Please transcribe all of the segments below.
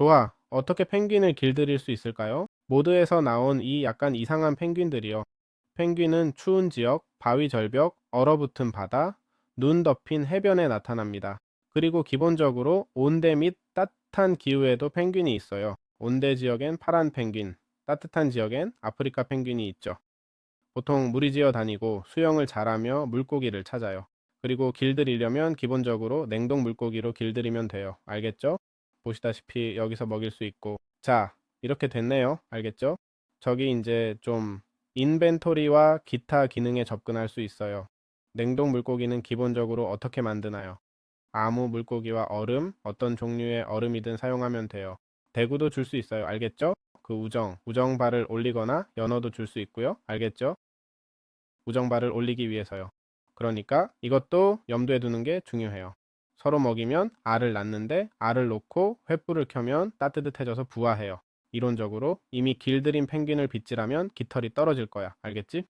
좋아. 어떻게 펭귄을 길들일 수 있을까요? 모드에서 나온 이 약간 이상한 펭귄들이요. 펭귄은 추운 지역, 바위 절벽, 얼어붙은 바다, 눈 덮인 해변에 나타납니다. 그리고 기본적으로 온대 및 따뜻한 기후에도 펭귄이 있어요. 온대 지역엔 파란 펭귄, 따뜻한 지역엔 아프리카 펭귄이 있죠. 보통 무리지어 다니고 수영을 잘하며 물고기를 찾아요. 그리고 길들이려면 기본적으로 냉동 물고기로 길들이면 돼요. 알겠죠? 보시다시피 여기서 먹일 수 있고. 자, 이렇게 됐네요. 알겠죠? 저기 이제 좀 인벤토리와 기타 기능에 접근할 수 있어요. 냉동 물고기는 기본적으로 어떻게 만드나요? 아무 물고기와 얼음, 어떤 종류의 얼음이든 사용하면 돼요. 대구도 줄 수 있어요. 알겠죠? 그 우정, 우정발을 올리거나 연어도 줄 수 있고요. 알겠죠? 우정발을 올리기 위해서요. 그러니까 이것도 염두에 두는 게 중요해요. 서로 먹이면 알을 낳는데 알을 놓고 횃불을 켜면 따뜻해져서 부화해요. 이론적으로 이미 길들인 펭귄을 빗질하면 깃털이 떨어질 거야. 알겠지?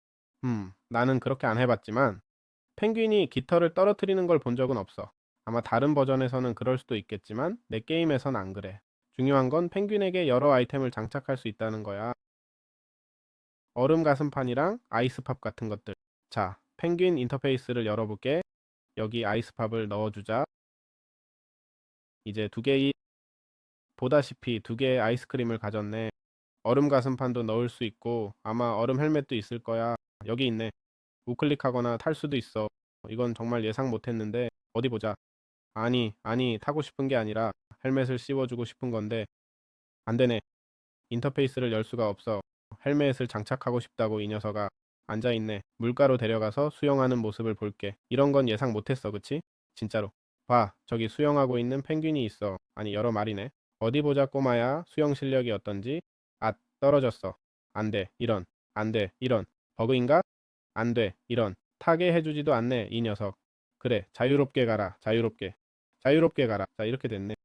음, 나는 그렇게 안 해봤지만 펭귄이 깃털을 떨어뜨리는 걸 본 적은 없어. 아마 다른 버전에서는 그럴 수도 있겠지만 내 게임에선 안 그래. 중요한 건 펭귄에게 여러 아이템을 장착할 수 있다는 거야. 얼음 가슴판이랑 아이스팝 같은 것들. 자, 펭귄 인터페이스를 열어볼게. 여기 아이스팝을 넣어주자. 이제 두 개의 보다시피 두 개의 아이스크림을 가졌네. 얼음 가슴판도 넣을 수 있고 아마 얼음 헬멧도 있을 거야. 여기 있네. 우클릭하거나 탈 수도 있어. 이건 정말 예상 못했는데 어디 보자. 아니, 아니 타고 싶은 게 아니라 헬멧을 씌워주고 싶은 건데 안 되네. 인터페이스를 열 수가 없어. 헬멧을 장착하고 싶다고 이 녀석아. 앉아있네. 물가로 데려가서 수영하는 모습을 볼게. 이런 건 예상 못했어, 그치? 진짜로. 봐, 저기 수영하고 있는 펭귄이 있어. 아니, 여러 마리네. 어디 보자, 꼬마야. 수영 실력이 어떤지. 아, 떨어졌어. 안 돼. 이런. 안 돼. 이런. 버그인가? 안 돼. 이런. 타게 해주지도 않네, 이 녀석. 그래, 자유롭게 가라. 자유롭게. 자유롭게 가라. 자, 이렇게 됐네.